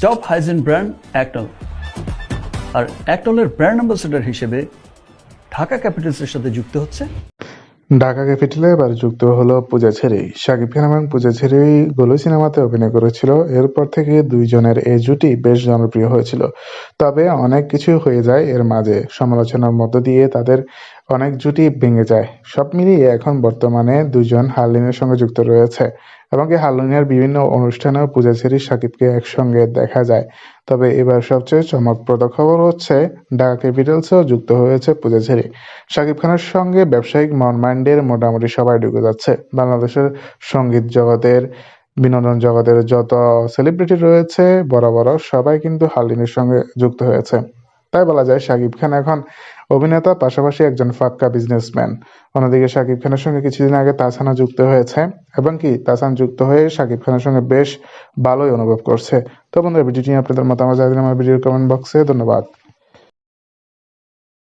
Top hygiene brand অ্যাক্টল আর অ্যাক্টলের brand ambassador হিসেবে ঢাকা ক্যাপিটালসের সাথে যুক্ত হচ্ছে? ঢাকা ক্যাপিটালে এবার যুক্ত হলো পূজা ছেড়ি। শাকিব খান এবং পূজা ছেড়ি গোলু সিনেমাতে অভিনয় করেছিল। এরপর থেকে দুইজনের এই জুটি বেশ জনপ্রিয় হয়েছিল। তবে অনেক কিছু হয়ে যায় এর মাঝে। সমালোচনার মধ্য দিয়ে তাদের অনেক জুটি ভেঙে যায়। সব মিলিয়ে এখন বর্তমানে দুজন হার্লিনের সঙ্গে যুক্ত রয়েছে এবং কি হার্লিনের বিভিন্ন অনুষ্ঠানেও পূজা ছেড়ি শাকিবকে একসঙ্গে দেখা যায়। তবে এবার সবচেয়ে চমকপ্রদ খবর হচ্ছে, ঢাকা ক্যাপিটালসেও যুক্ত হয়েছে পূজা ছেড়ি শাকিব খানের সঙ্গে ব্যবসায়িক মনমাইন্ডের মোটামুটি সবাই ঢুকে যাচ্ছে। বাংলাদেশের সংগীত জগতের, বিনোদন জগতের যত সেলিব্রিটি রয়েছে বড় বড় সবাই কিন্তু হালিনের সঙ্গে যুক্ত হয়েছে। তাই বলা যায় শাকিব খান এখন অভিনেতা, পাশাপাশি একজন ফাক্কা বিজনেসম্যান অন্যদিকে শাকিব খানের সঙ্গে কিছুদিন আগে তাসানা যুক্ত হয়েছে, এবং কি তাসান যুক্ত হয়ে শাকিব খানের সঙ্গে বেশ ভালোই অনুভব করছে। তো বন্ধুরা ভিডিওটি আপনাদের মতামত জানাবেন আমার ভিডিওর কমেন্ট বক্সে ধন্যবাদ।